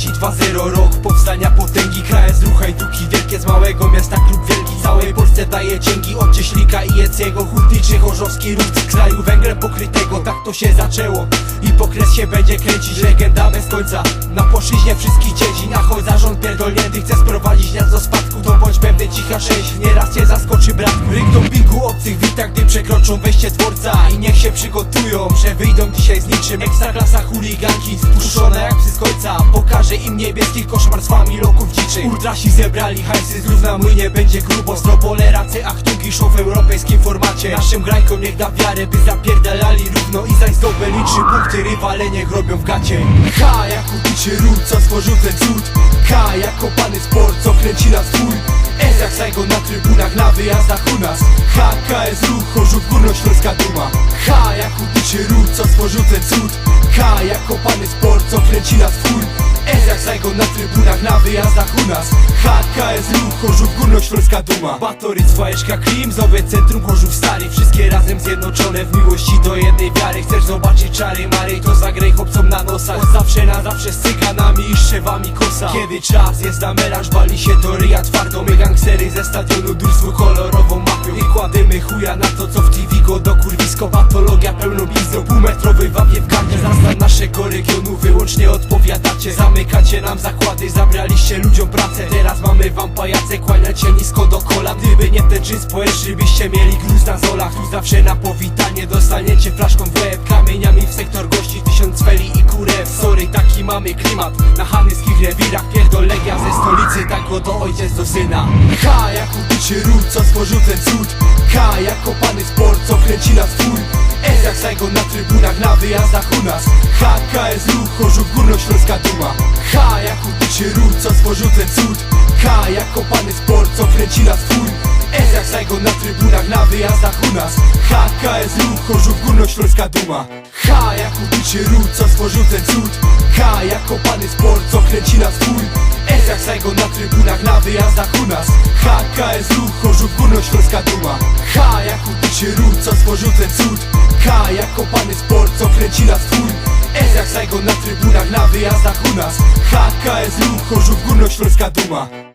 leci 2-0 Rok powstania potęgi KS ruchaj duki wielkie z małego miasta klub wielki. Całej Polsce daje dzięki od Cieślika i Jecego Hutniczy chorzowski z kraju węglem pokrytego. Tak to się zaczęło i pokres się będzie kręcić. Legenda bez końca na płaszczyźnie wszystkich dziedzin A choć zarząd pierdolnięty chce sprowadzić nas do spadku To bądź pewny cicha sześć, nieraz cię zaskoczy brat Ryk dopingu obcych. Wita, gdy przekroczą wejście dworca I niech się przygotują, że wyjdą dzisiaj z niczym. Ekstraklasa chuliganki, spuszczone jak psy Pokażę im niebieski koszmar z familoków dziczy. Ultrasi zebrali hajsy, znów na młynie będzie grubo. Stropole, race, achtungi, show w europejskim formacie. Naszym grajkom niech da wiarę, by zapierdalali równo I zaś zdobyli trzy punkty, rywale niech robią w gacie. K jak hutniczy ród, co stworzył ten cud. K jak kopany sport, co kręci nas twój. S jak Saigon na trybunach, na wyjazdach u nas. HKS ruch, Chorzów Górnośląska duma. H jak hutniczy ród, co stworzył ten cud. K jak kopany sport, co kręci nas twój S jak Saigon na trybunach, na wyjazdach u nas. HKS ruch, Chorzów Górnośląska duma. Batory, Swajeszka, Klim, Zowie Centrum Chorzów Stary. Wszystkie razem zjednoczone w miłości do jednej wiary. Chcesz zobaczyć czary Mary, to zagraj chłopcom na nosach. Od zawsze na zawsze z cyganami i szczewami kosa. Kiedy czas jest na melanż, wali się do ryja twardo. My gangstery ze stadionu durstwu kolorową mapią. I kładymy chuja na to co w TV go do kurwisko Patologia pełną mamy wam pajace, kłaniacie nisko do kola. Gdyby nie ten czyn społeczny, byście mieli gruz na zolach. Tu zawsze na powitanie dostaniecie flaszką w łeb. Kamieniami w sektor gości, tysiąc feli i kurew. Sorry, taki mamy klimat. Na hamyskich rewirach Pierdolegia ze stolicy, tak oto ojciec do syna. K jak ubicie ród, co stworzył ten cud. K jak kopany sport, co kręci nas twój. S jak Saigon na trybunach, na wyjazdach u nas. HKS ruch, Chorzów Górnośląska duma. H jak ubicie ród, co stworzył ten cud K jak kopany sport, co kręci nas twój S jak Saigon na trybunach, na wyjazdach u nas. HKS ruch, Chorzów Górnośląska duma. H jak ubicie ród, co stworzył ten cud. K jak kopany sport, co kręci nas twój S jak Saigon na trybunach, na wyjazdach u nas. HKS ruch, Chorzów Górnośląska duma. H jak ubicie ród, co stworzył ten cud. K jak kopany sport, co kręci nas twój S jak Saigon na trybunach, na wyjazdach u nas. HKS ruch, Chorzów Górnośląska duma